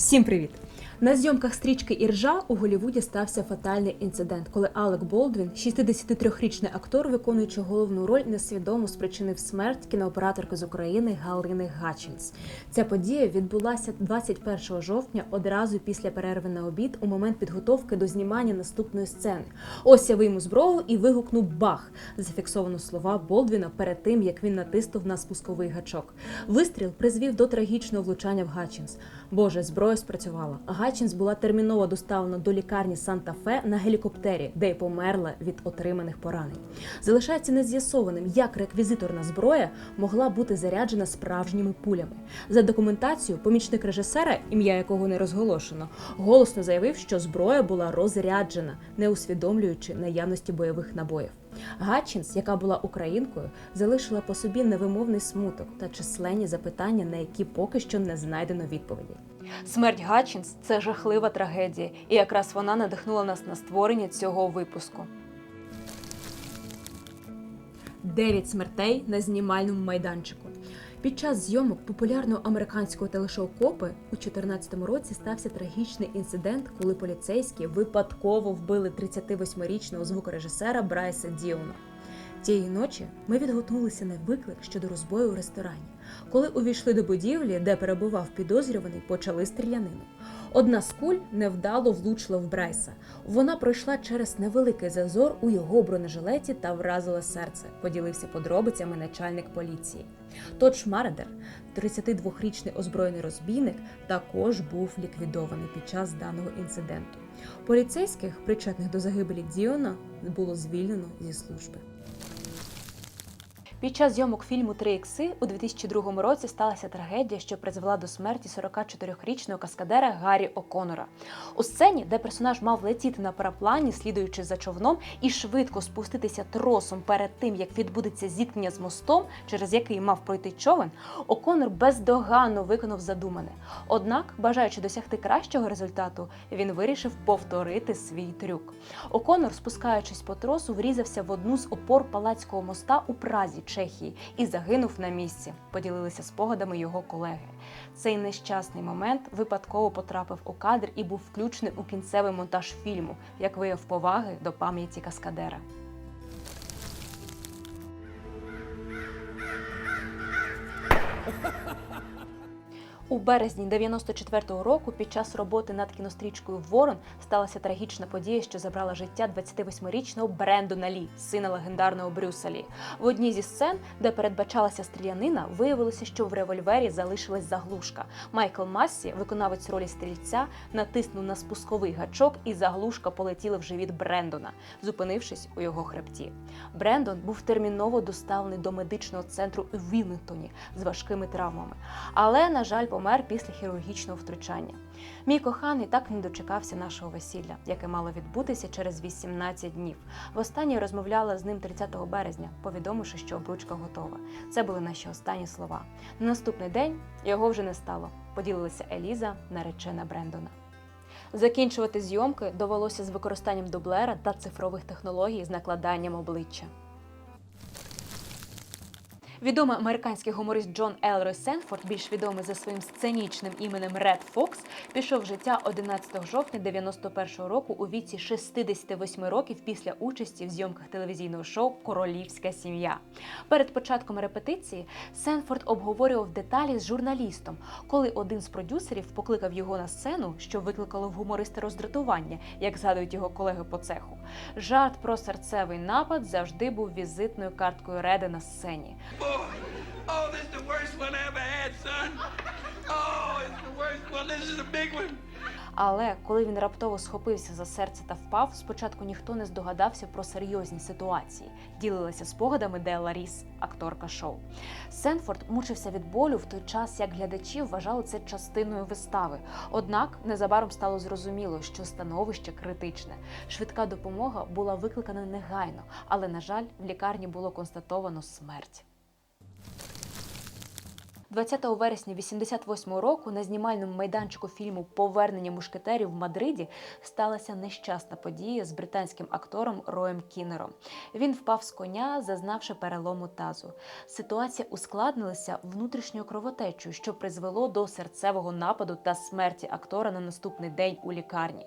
Всім привіт! На зйомках стрічки Іржа у Голлівуді стався фатальний інцидент, коли Алек Болдвін, 63-річний актор, виконуючи головну роль, несвідомо спричинив смерть кінооператорки з України Галини Гатчинс. Ця подія відбулася 21 жовтня, одразу після перерви на обід, у момент підготовки до знімання наступної сцени. Ось я вийму зброю і вигукнув бах. Зафіксовано слова Болдвіна перед тим, як він натиснув на спусковий гачок. Вистріл призвів до трагічного влучання в Гатчинс. Боже, зброя спрацювала. Гатчинс була терміново доставлена до лікарні Санта-Фе на гелікоптері, де й померла від отриманих поранень. Залишається нез'ясованим, як реквізиторна зброя могла бути заряджена справжніми пулями. За документацією, помічник режисера, ім'я якого не розголошено, голосно заявив, що зброя була розряджена, не усвідомлюючи наявності бойових набоїв. Гатчинс, яка була українкою, залишила по собі невимовний смуток та численні запитання, на які поки що не знайдено відповіді. Смерть Гатчинс це жахлива трагедія, і якраз вона надихнула нас на створення цього випуску. Дев'ять смертей на знімальному майданчику. Під час зйомок популярного американського телешоу Копи у 2014 році стався трагічний інцидент, коли поліцейські випадково вбили 38-річного звукорежисера Брайса Діона. Тієї ночі ми відгукнулися на виклик щодо розбою в ресторані. Коли увійшли до будівлі, де перебував підозрюваний, почали стрілянину. Одна з куль невдало влучила в Брайса. Вона пройшла через невеликий зазор у його бронежилеті та вразила серце. Поділився подробицями начальник поліції. Тодж Маредер, 32-річний озброєний розбійник, також був ліквідований під час даного інциденту. Поліцейських, причетних до загибелі Діона, було звільнено зі служби. Під час зйомок фільму «Три ікси» у 2002 році сталася трагедія, що призвела до смерті 44-річного каскадера Гаррі О'Конора. У сцені, де персонаж мав летіти на параплані, слідуючи за човном, і швидко спуститися тросом перед тим, як відбудеться зіткнення з мостом, через який мав пройти човен, О'Конор бездоганно виконав задумане. Однак, бажаючи досягти кращого результату, він вирішив повторити свій трюк. О'Конор, спускаючись по тросу, врізався в одну з опор палацького моста у Празі, Чехії, і загинув на місці. Поділилися спогадами його колеги. Цей нещасний момент випадково потрапив у кадр і був включений у кінцевий монтаж фільму, як вияв поваги до пам'яті каскадера. У березні 94-го року під час роботи над кінострічкою Ворон сталася трагічна подія, що забрала життя 28-річного Брендона Лі, сина легендарного Брюса Лі. В одній зі сцен, де передбачалася стрілянина, виявилося, що в револьвері залишилась заглушка. Майкл Массі, виконавець ролі стрільця, натиснув на спусковий гачок, і заглушка полетіла в живіт Брендона, зупинившись у його хребті. Брендон був терміново доставлений до медичного центру у Вілмінгтоні з важкими травмами, але, на жаль, помер після хірургічного втручання. Мій коханий так не дочекався нашого весілля, яке мало відбутися через 18 днів. Востаннє розмовляла з ним 30 березня, повідомивши, що обручка готова. Це були наші останні слова. На наступний день його вже не стало. Поділилася Еліза, наречена Брендона. Закінчувати зйомки довелося з використанням дублера та цифрових технологій з накладанням обличчя. Відомий американський гуморист Джон Елрой Сенфорд, більш відомий за своїм сценічним іменем Ред Фокс, пішов в життя 11 жовтня 91-го року у віці 68 років після участі в зйомках телевізійного шоу Королівська сім'я. Перед початком репетиції Сенфорд обговорював деталі з журналістом, коли один з продюсерів покликав його на сцену, що викликало в гумориста роздратування, як згадують його колеги по цеху. Жарт про серцевий напад завжди був візитною карткою Реда на сцені. Boy, oh, this is the worst one I ever had, son. Oh, it's the worst one. This is a big one. Але коли він раптово схопився за серце та впав, спочатку ніхто не здогадався про серйозні ситуації. Ділилася спогадами Делла Ріс, акторка шоу. Сенфорд мучився від болю в той час, як глядачі вважали це частиною вистави. Однак незабаром стало зрозуміло, що становище критичне. Швидка допомога була викликана негайно, але, на жаль, в лікарні було констатовано смерть. 20 вересня 88 року на знімальному майданчику фільму Повернення мушкетерів в Мадриді сталася нещасна подія з британським актором Роєм Кінером. Він впав з коня, зазнавши перелому тазу. Ситуація ускладнилася внутрішньою кровотечею, що призвело до серцевого нападу та смерті актора на наступний день у лікарні.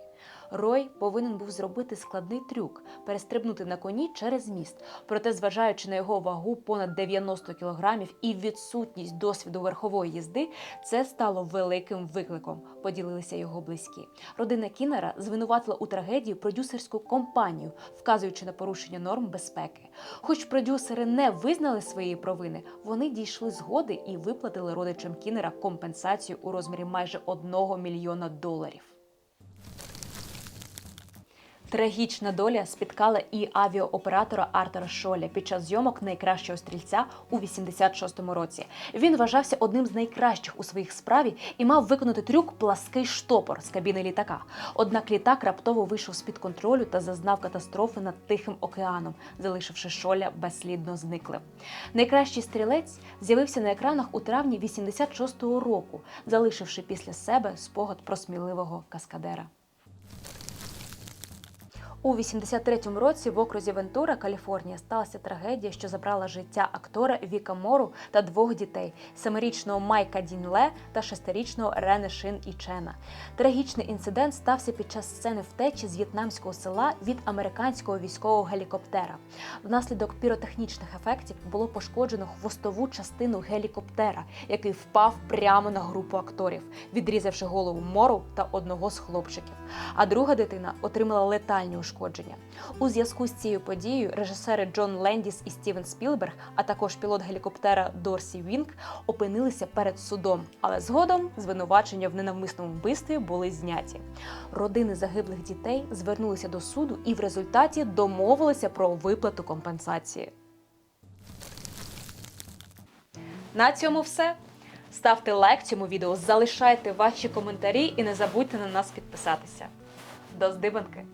Рой повинен був зробити складний трюк перестрибнути на коні через міст. Проте, зважаючи на його вагу понад 90 кілограмів і відсутність досвіду верхової їзди, це стало великим викликом. Поділилися його близькі. Родина Кінера звинуватила у трагедії продюсерську компанію, вказуючи на порушення норм безпеки. Хоч продюсери не визнали своєї провини, вони дійшли згоди і виплатили родичам Кінера компенсацію у розмірі майже 1 мільйона доларів. Трагічна доля спіткала і авіаоператора Артера Шоля під час зйомок найкращого стрільця у 86-му році. Він вважався одним з найкращих у своїх справі і мав виконати трюк плаский штопор з кабіни літака. Однак літак раптово вийшов з-під контролю та зазнав катастрофи над Тихим океаном, залишивши шоля безслідно зниклим. Найкращий стрілець з'явився на екранах у травні 86-го року, залишивши після себе спогад про сміливого каскадера. У 83-му році в окрузі Вентура, Каліфорнія, сталася трагедія, що забрала життя актора Віка Мору та двох дітей: семирічного Майка Дінле та шестирічного Рене Шин Ічена. Трагічний інцидент стався під час сцени втечі з в'єтнамського села від американського військового гелікоптера. Внаслідок піротехнічних ефектів було пошкоджено хвостову частину гелікоптера, який впав прямо на групу акторів, відрізавши голову Мору та одного з хлопчиків. А друга дитина отримала летальні ушкодження. У зв'язку з цією подією режисери Джон Лендіс і Стівен Спілберг, а також пілот гелікоптера Дорсі Вінк опинилися перед судом, але згодом звинувачення в ненавмисному вбивстві були зняті. Родини загиблих дітей звернулися до суду і в результаті домовилися про виплату компенсації. На цьому все. Ставте лайк цьому відео, залишайте ваші коментарі і не забудьте на нас підписатися. До здиванки!